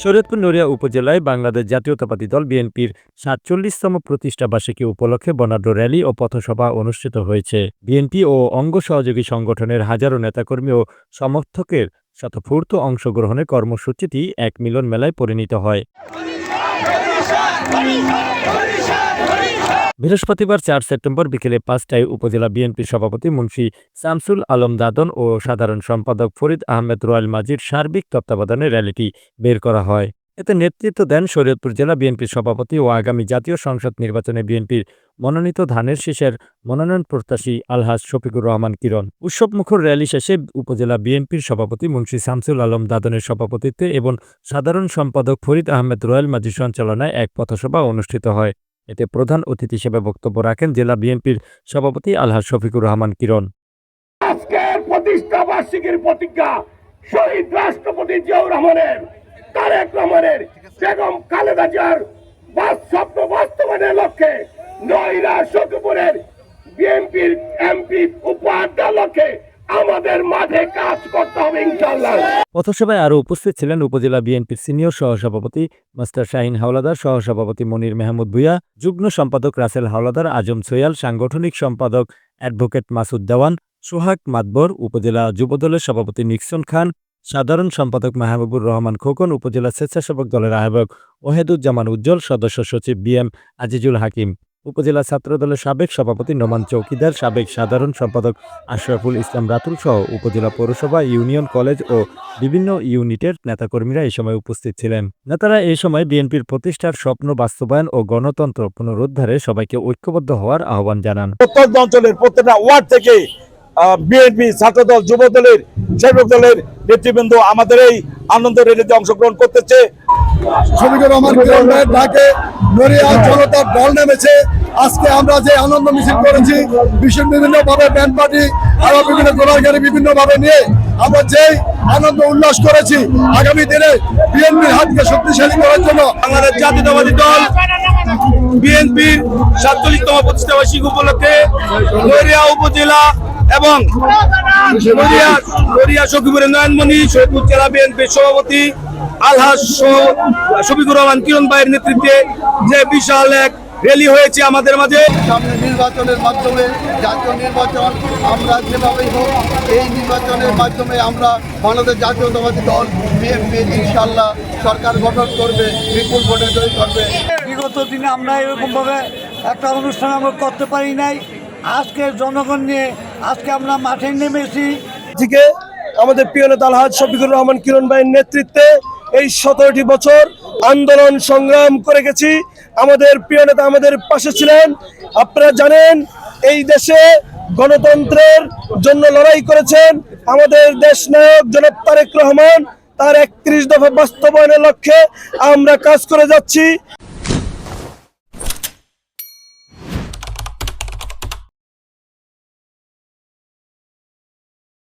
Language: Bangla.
শরীয়তপুর নড়িয়া উপজেলায় বাংলাদেশ জাতীয়তাবাদী দল বিএনপির সাতচল্লিশতম প্রতিষ্ঠা বার্ষিকী উপলক্ষে বর্ণাঢ্য র্যালি ও পথসভা অনুষ্ঠিত হয়েছে বিএনপি ও অঙ্গ সহযোগী সংগঠনের হাজারো নেতাকর্মী ও সমর্থকের শতফূর্ত অংশগ্রহণে কর্মসূচিটি এক মিলন মেলায় পরিণত হয় বৃহস্পতিবার চার সেপ্টেম্বর বিকেলে পাঁচটায় উপজেলা বিএনপির সভাপতি মুন্সি শামসুল আলম দাদন ও সাধারণ সম্পাদক ফরিদ আহমেদ রয়্যাল মাজির সার্বিক তত্ত্বাবধানে র্যালিটি বের করা হয়। এতে নেতৃত্ব দেন শরীয়তপুর জেলা বিএনপির সভাপতি ও আগামী জাতীয় সংসদ নির্বাচনে বিএনপির মনোনীত ধানের শীষের মনোনয়ন প্রত্যাশী আলহাজ শফিকুর রহমান কিরণ। উৎসবমুখর র্যালি শেষে উপজেলা বিএনপির সভাপতি মুন্সি শামসুল আলম দাদনের সভাপতিত্বে এবং সাধারণ সম্পাদক ফরিদ আহমেদ রয়্যাল মাজির সঞ্চালনায় এক পথসভা অনুষ্ঠিত হয়। এতে প্রধান অতিথি হিসেবে বক্তব্য রাখেন জেলা বিএনপির সভাপতি আলহাজ শফিকুর রহমান কিরণ। আজকের প্রতিষ্ঠা বার্ষিকীর প্রতিজ্ঞা শহীদ রাষ্ট্রপতি জিয়াউর রহমানের, তারেক রহমানের, বেগম খালেদা জিয়ার স্বপ্ন বাস্তবায়নের লক্ষ্যে নয়রা সখীপুরের বিএনপির এমপি উপহার লক্ষ্যে আমাদের মাঠে কাজ করতে হবে ইনশাল্লাহ পথসভায় আরও উপস্থিত ছিলেন উপজেলা বিএনপির সিনিয়র সহসভাপতি মাস্টার শাহিন হাওলাদার, সহসভাপতি মনির মেহমুদ ভুইয়া, যুগ্ম সম্পাদক রাসেল হাওলাদার, আজম সোয়াল সাংগঠনিক সম্পাদক অ্যাডভোকেট মাসুদ দেওয়ান সোহাগ মাতবর, উপজেলা যুবদলের সভাপতি নিক্সন খান, সাধারণ সম্পাদক মাহবুবুর রহমান খোকন, উপজেলা স্বেচ্ছাসেবক দলের আহ্বায়ক ওহেদুজ্জামান উজ্জ্বল, সদস্য সচিব বিএম আজিজুল হাকিম। উপজেলা ছাত্রদলের সাবেক সভাপতি নোমান চৌকিদার সাবেক সাধারণ সম্পাদক আশরাফুল ইসলাম রাতুল সহ উপজেলা পৌরসভা ইউনিয়ন কলেজ ও বিভিন্ন ইউনিটের নেতাকর্মীরা এই সময় উপস্থিত ছিলেন। নেতারা এই সময় বিএনপির প্রতিষ্ঠার স্বপ্ন বাস্তবায়ন ও গণতন্ত্র পুনরুদ্ধারে সবাইকে ঐক্যবদ্ধ হওয়ার আহ্বান জানান। প্রত্যন্ত অঞ্চলের প্রত্যেকটা ওয়ার্ড থেকে বিএনপি ছাত্রদল যুব দলের সেবক দলের নেতৃবৃন্দ আমাদের এই আনন্দ র্যালিতে অংশগ্রহণ করতেছে। শফিকুর রহমান কিরণ ডাকে নড়িয়া জনতার দল নেমেছে। আজকে আমরা যে আনন্দ মিছিল করেছি বিশ্বের বিভিন্ন ভাবে ব্যান্ড পার্টি আরও বিভিন্ন গোলার গাড়ি বিভিন্ন ভাবে নিয়ে আমরা যেই আনন্দ উল্লাস করেছি, আগামী দিনে বিএনপির হাতকে শক্তিশালী করার জন্য বাংলাদেশ জাতীয়তাবাদী দল বিএনপির সাতচল্লিশতম প্রতিষ্ঠা বার্ষিকী উপলক্ষে নড়িয়া উপজেলা এবং নড়িয়া সখীপুরের নয়নমণি, সৈয়দপুর জেলা বিএনপির সভাপতি আলহাজ শ- শফিকুর রহমান কিরণ ভাইয়ের নেতৃত্বে যে বিশাল এক র্যালি হয়েছে আমাদের মাঝে। সামনে নির্বাচনের মাধ্যমে জাতীয় নির্বাচন আমরা যেভাবেই হোক এই নির্বাচনের মাধ্যমে আমরা বাংলাদেশ জাতীয়তাবাদী দল বিএনপি ইনশাল্লাহ সরকার গঠন করবে বিপুল ভোটে জয়ী করবে। বিগত দিনে আমরা এরকমভাবে একটা অনুষ্ঠান আমরা করতে পারি নাই। আজকে জনগণ নিয়ে আজকে আমরা মাঠে নেমেছি। থেকে আমাদের প্রিয় নেতা আলহাজ শফিকুর রহমান কিরণ ভাইয়ের নেতৃত্বে এই সতেরোটি বছর আন্দোলন সংগ্রাম করে গেছি। আমাদের প্রিয় নেতা আমাদের পাশে ছিলেন। আপনারা জানেন, এই দেশে গণতন্ত্রের জন্য লড়াই করেছেন আমাদের দেশ নায়ক জনাব তারেক রহমান। তার একত্রিশ দফা বাস্তবায়নের লক্ষ্যে আমরা কাজ করে যাচ্ছি।